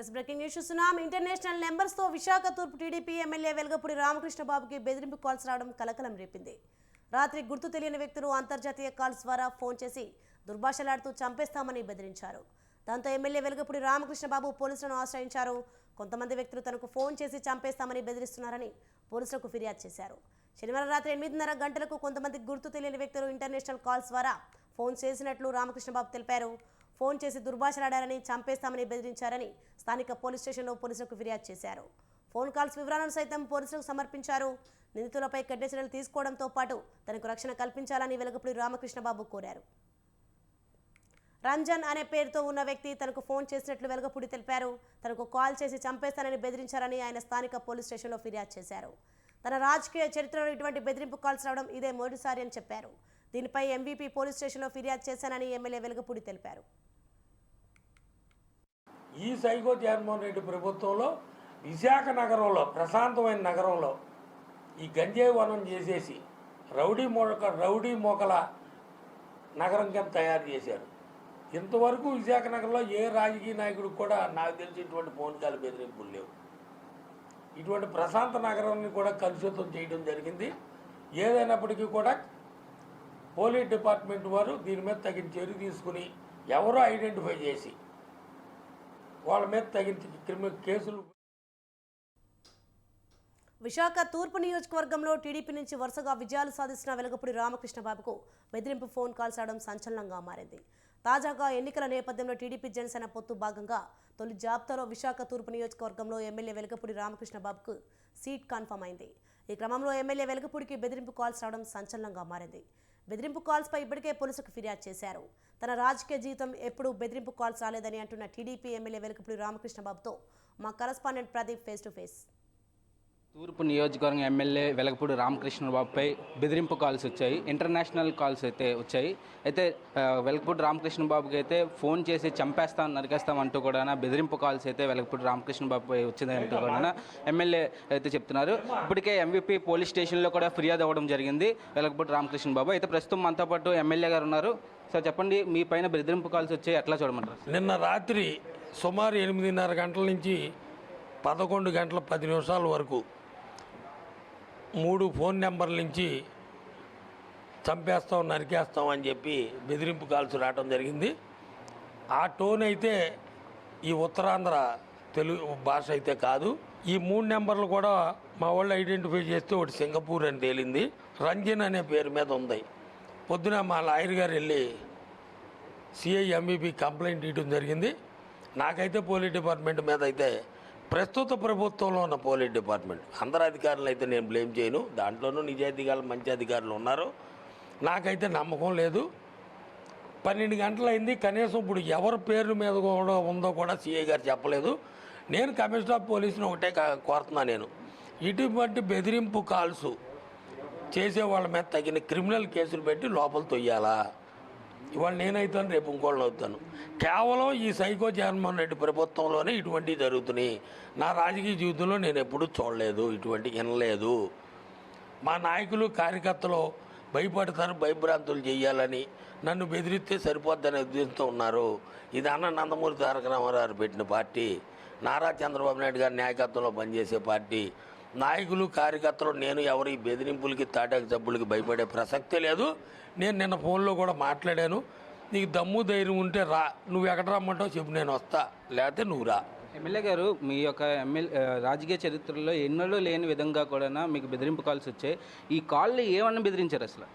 Yes breaking news చూస్తున్నాం. International నెంబర్స్తో విశాఖ తూర్పు టీడీపీ ఎమ్మెల్యే వెలగపూడి రామకృష్ణ బాబుకి బెదిరింపు కాల్స్ రావడం కలకలం రేపింది. రాత్రి గుర్తు తెలియని వ్యక్తులు అంతర్జాతీయ కాల్స్ ద్వారా ఫోన్ చేసి దుర్భాషలాడుతూ చంపేస్తామని బెదిరించారు. దాంతో ఎమ్మెల్యే వెలగపూడి రామకృష్ణ బాబు పోలీసులను ఆశ్రయించారు. కొంతమంది వ్యక్తులు తనకు ఫోన్ చేసి చంపేస్తామని బెదిరిస్తున్నారని పోలీసులకు ఫిర్యాదు చేశారు. శనివారం రాత్రి ఎనిమిదిన్నర గంటలకు కొంతమంది గుర్తు తెలియని వ్యక్తులు ఇంటర్నేషనల్ కాల్స్ ద్వారా ఫోన్ చేసినట్లు రామకృష్ణ బాబు తెలిపారు. ఫోన్ చేసి దుర్భాషలాడారని చంపేస్తామని బెదిరించారని స్థానిక పోలీస్ స్టేషన్లో పోలీసులకు ఫిర్యాదు చేశారు. ఫోన్ కాల్స్ వివరాలను సైతం పోలీసులకు సమర్పించారు. నిందితులపై కఠిన చర్యలు తీసుకోవడంతో పాటు తనకు రక్షణ కల్పించాలని వెలగపూడి రామకృష్ణ బాబు కోరారు. రంజన్ అనే పేరుతో ఉన్న వ్యక్తి తనకు ఫోన్ చేసినట్లు వెలగపూడి తెలిపారు. తనకు కాల్ చేసి చంపేస్తానని బెదిరించారని ఆయన స్థానిక పోలీస్ స్టేషన్లో ఫిర్యాదు చేశారు. తన రాజకీయ చరిత్రలో ఇటువంటి బెదిరింపు కాల్స్ రావడం ఇదే మొదటిసారి అని చెప్పారు. దీనిపై ఎంవీపీ పోలీస్ స్టేషన్లో ఫిర్యాదు చేశానని ఎమ్మెల్యే వెలగపూడి తెలిపారు. ఈ సైకో జగన్మోహన్ రెడ్డి ప్రభుత్వంలో విశాఖ నగరంలో ప్రశాంతమైన నగరంలో ఈ గంజాయి వనం చేసేసి రౌడీ మోక రౌడీ మోకల నగరం కింద తయారు చేశారు. ఇంతవరకు విశాఖ నగరంలో ఏ రాజకీయ నాయకుడికి కూడా నాకు తెలిసి ఇటువంటి ఫోన్ బెదిరింపులు లేవు. ఇటువంటి ప్రశాంత నగరాన్ని కూడా కలుషితం చేయడం జరిగింది. ఏదైనప్పటికీ కూడా పోలీస్ డిపార్ట్మెంట్ వారు దీని మీద తగిన చర్య తీసుకుని ఎవరో ఐడెంటిఫై చేసి వాళ్ళ మీద తగిన క్రిమినల్ కేసులు. విశాఖ తూర్పు నియోజకవర్గంలో టీడీపీ నుంచి వరుసగా విజయాలు సాధిస్తున్న వెలగపూడి రామకృష్ణ బాబుకు బెదిరింపు ఫోన్ కాల్స్ రావడం సంచలనంగా మారింది. తాజాగా ఎన్నికల నేపథ్యంలో టీడీపీ జనసేన పొత్తు భాగంగా తొలి జాబితాలో విశాఖ తూర్పు నియోజకవర్గంలో ఎమ్మెల్యే వెలగపూడి రామకృష్ణ బాబుకు సీట్ కన్ఫర్మ్ అయింది. ఈ క్రమంలో ఎమ్మెల్యే వెలగపూడికి బెదిరింపు కాల్స్ రావడం సంచలనంగా మారింది. బెదిరింపు కాల్స్పై ఇప్పటికే పోలీసులకు ఫిర్యాదు చేశారు. తన రాజకీయ జీవితం ఎప్పుడూ బెదిరింపు కాల్స్ రాలేదని అంటున్న టీడీపీ ఎమ్మెల్యే వెలగపూడి రామకృష్ణ బాబుతో మా correspondent Pradeep face to face తూర్పు నియోజకవర్గం ఎమ్మెల్యే వెలగపూడి రామకృష్ణ బాబుపై బెదిరింపు కాల్స్ వచ్చాయి. ఇంటర్నేషనల్ కాల్స్ అయితే వచ్చాయి. అయితే వెలగపూడి రామకృష్ణ బాబుకి అయితే ఫోన్ చేసి చంపేస్తాం నరికేస్తాం అంటూ కూడా బెదిరింపు కాల్స్ అయితే వెలగపూడి రామకృష్ణ వచ్చిందని వచ్చిందంటూ కూడా ఎమ్మెల్యే అయితే చెప్తున్నారు. ఇప్పటికే ఎంవిపి పోలీస్ స్టేషన్లో కూడా ఫిర్యాదు అవ్వడం జరిగింది వెలగపూడి రామకృష్ణ బాబు. అయితే ప్రస్తుతం మనతో పాటు ఎమ్మెల్యే గారు ఉన్నారు. సార్ చెప్పండి మీ పైన బెదిరింపు కాల్స్ వచ్చాయి ఎట్లా చూడమంటారు? నిన్న రాత్రి సుమారు ఎనిమిదిన్నర గంటల నుంచి పదకొండు గంటల పది నిమిషాల వరకు మూడు ఫోన్ నెంబర్ల నుంచి చంపేస్తాం నరికేస్తాం అని చెప్పి బెదిరింపు కాల్స్ రావడం జరిగింది. ఆ టోన్ అయితే ఈ ఉత్తరాంధ్ర తెలుగు భాష అయితే కాదు. ఈ మూడు నెంబర్లు కూడా మా వాళ్ళు ఐడెంటిఫై చేస్తే ఒకటి సింగపూర్ అని తేలింది. రంజన్ అనే పేరు మీద ఉంది. పొద్దున మా లాయర్ గారు వెళ్ళి సిఐ ఎంబీపీ కంప్లైంట్ ఇవ్వడం జరిగింది. నాకైతే పోలీస్ డిపార్ట్మెంట్ మీద అయితే ప్రస్తుత ప్రభుత్వంలో ఉన్న పోలీస్ డిపార్ట్మెంట్. అందరు అధికారులు అయితే నేను బ్లేమ్ చేయను. దాంట్లోనూ నిజాయితీగాలు మంచి అధికారులు ఉన్నారు. నాకైతే నమ్మకం లేదు. పన్నెండు గంటలైంది. కనీసం ఇప్పుడు ఎవరి పేరు మీద కూడా ఉందో కూడా సీఐ గారు చెప్పలేదు. నేను కమిషనర్ ఆఫ్ పోలీసుని ఒకటే కోరుతున్నాను కోరుతున్నా నేను. ఇటువంటి బెదిరింపు కాల్స్ చేసే వాళ్ళ మీద తగిన క్రిమినల్ కేసులు పెట్టి లోపల తొయ్యాలా? ఇవాళ నేనైతాను రేపు ఇంకోళ్ళు అవుతాను. కేవలం ఈ సైకో జగన్మోహన్ రెడ్డి ప్రభుత్వంలోనే ఇటువంటివి జరుగుతున్నాయి. నా రాజకీయ జీవితంలో నేను ఎప్పుడూ చూడలేదు ఇటువంటి వినలేదు. మా నాయకులు కార్యకర్తలు భయపడతారు భయభ్రాంతులు చేయాలని. నన్ను బెదిరిస్తే సరిపోద్దనే ఉద్దేశంతో ఉన్నారు. ఇది అన్న నందమూరి తారక రామారావు పెట్టిన పార్టీ. నారా చంద్రబాబు నాయుడు గారి నాయకత్వంలో పనిచేసే పార్టీ. నాయకులు కార్యకర్తలు నేను ఎవరు బెదిరింపులకి తాటాకు జబ్బులకి భయపడే ప్రసక్తే లేదు. నేను నిన్న ఫోన్లో కూడా మాట్లాడాను. నీకు దమ్ము ధైర్యం ఉంటే రా. నువ్వు ఎక్కడ రమ్మంటావు చెప్పు నేను వస్తా. లేకపోతే నువ్వు రా. ఎమ్మెల్యే గారు మీ యొక్క ఎమ్మెల్యే రాజకీయ చరిత్రలో ఎన్నడూ లేని విధంగా కూడా మీకు బెదిరింపు కాల్స్ వచ్చాయి. ఈ కాల్ని ఏమన్నా బెదిరించారు అసలు?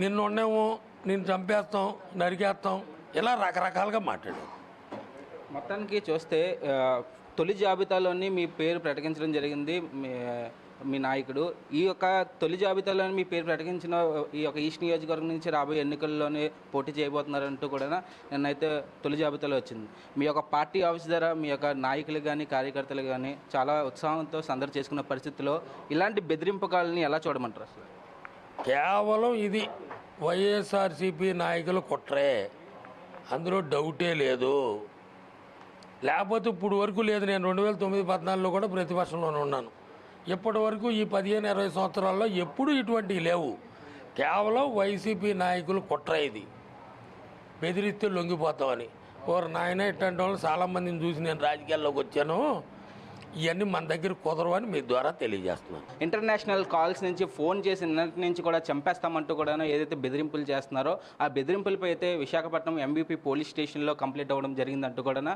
నిన్ను ఉండేమో నిన్ను చంపేస్తాం నరికేస్తాం ఇలా రకరకాలుగా మాట్లాడాను మొత్తానికి చూస్తే తొలి జాబితాలోని మీ పేరు ప్రకటించడం జరిగింది మీ మీ నాయకుడు. ఈ యొక్క తొలి జాబితాలోని మీ పేరు ప్రకటించిన ఈ యొక్క ఈస్ట్ నియోజకవర్గం నుంచి రాబోయే ఎన్నికల్లోనే పోటీ చేయబోతున్నారంటూ కూడా నిన్నైతే తొలి జాబితాలో వచ్చింది. మీ యొక్క పార్టీ ఆఫీస్ ద్వారా మీ యొక్క నాయకులు కానీ కార్యకర్తలు కానీ చాలా ఉత్సాహంతో సందడి చేసుకున్న పరిస్థితిలో ఇలాంటి బెదిరింపు కాలని ఎలా చూడమంటారు అసలు? కేవలం ఇది వైఎస్ఆర్సీపీ నాయకులు కుట్రే. అందులో డౌటే లేదు. లేకపోతే ఇప్పుడు వరకు లేదు నేను రెండు వేల తొమ్మిది పద్నాలుగులో కూడా ప్రతిపక్షంలోనే ఉన్నాను. ఇప్పటి వరకు ఈ పదిహేను ఇరవై సంవత్సరాల్లో ఎప్పుడూ ఇటువంటివి లేవు. కేవలం వైసీపీ నాయకులు కుట్ర ఇది. బెదిరిస్తే లొంగిపోతామని. ఓరు నాయన ఇట్లాంటి వాళ్ళు చాలామందిని చూసి నేను రాజకీయాల్లోకి వచ్చాను. ఇవన్నీ మన దగ్గర కుదరవని మీ ద్వారా తెలియజేస్తున్నాను. ఇంటర్నేషనల్ కాల్స్ నుంచి ఫోన్ చేసి నిన్నటి నుంచి కూడా చంపేస్తామంటూ కూడా ఏదైతే బెదిరింపులు చేస్తున్నారో ఆ బెదిరింపులపై అయితే విశాఖపట్నం ఎంబీపీ పోలీస్ స్టేషన్లో కంప్లీట్ అవ్వడం జరిగిందంటూ కూడా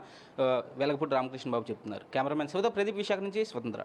వెలగపూడి రామకృష్ణ బాబు చెప్తున్నారు. కెమెరామెన్ శివత ప్రదీప్ విశాఖ నుంచి స్వతంత్ర.